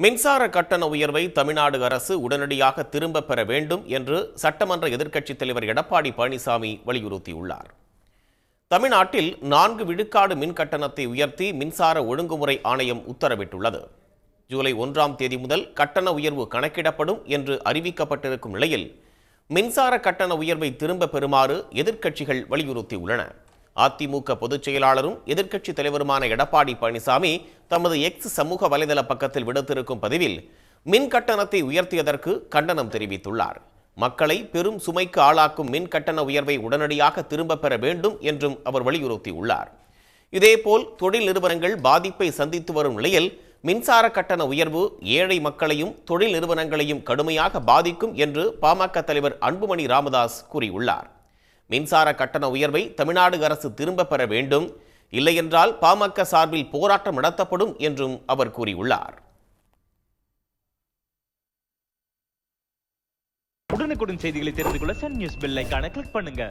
மின்சார கட்டண உயர்வை தமிழ்நாடு அரசு உடனடியாக திரும்பப் பெற வேண்டும் என்று சட்டமன்ற எதிர்க்கட்சித் தலைவர் எடப்பாடி பழனிசாமி வலியுறுத்தியுள்ளார். தமிழ்நாட்டில் நான்கு விழுக்காடு மின் கட்டணத்தை உயர்த்தி மின்சார ஒழுங்குமுறை ஆணையம் உத்தரவிட்டுள்ளது. ஜூலை ஒன்றாம் தேதி முதல் கட்டண உயர்வு கணக்கிடப்படும் என்று அறிவிக்கப்பட்டிருக்கும் நிலையில் மின்சார கட்டண உயர்வை திரும்ப பெறுமாறு எதிர்க்கட்சிகள் வலியுறுத்தியுள்ளன. அதிமுக பொதுச் செயலாளரும் எதிர்க்கட்சித் தலைவருமான எடப்பாடி பழனிசாமி தமது எக்ஸ் சமூக வலைதள பக்கத்தில் விடுத்திருக்கும் பதிவில் மின் கட்டணத்தை உயர்த்தியதற்கு கண்டனம் தெரிவித்துள்ளார். மக்களை பெரும் சுமைக்கு ஆளாக்கும் மின் கட்டண உயர்வை உடனடியாக திரும்பப் பெற வேண்டும் என்றும் அவர் வலியுறுத்தியுள்ளார். இதேபோல் தொழில் நிறுவனங்கள் பாதிப்பை சந்தித்து வரும் நிலையில் மின்சார கட்டண உயர்வு ஏழை மக்களையும் தொழில் நிறுவனங்களையும் கடுமையாக பாதிக்கும் என்று பாமக தலைவர் அன்புமணி ராமதாஸ் கூறியுள்ளார். மின்சார கட்டண உயர்வை தமிழ்நாடு அரசு திரும்ப பெற வேண்டும். இல்லையென்றால் பாமக சார்பில் போராட்டம் நடத்தப்படும் என்றும் அவர் கூறியுள்ளார். உடனுக்குடன் செய்திகளை தெரிந்து கொள்ள சன் நியூஸ் பெல் ஐக்கான கிளிக் பண்ணுங்க.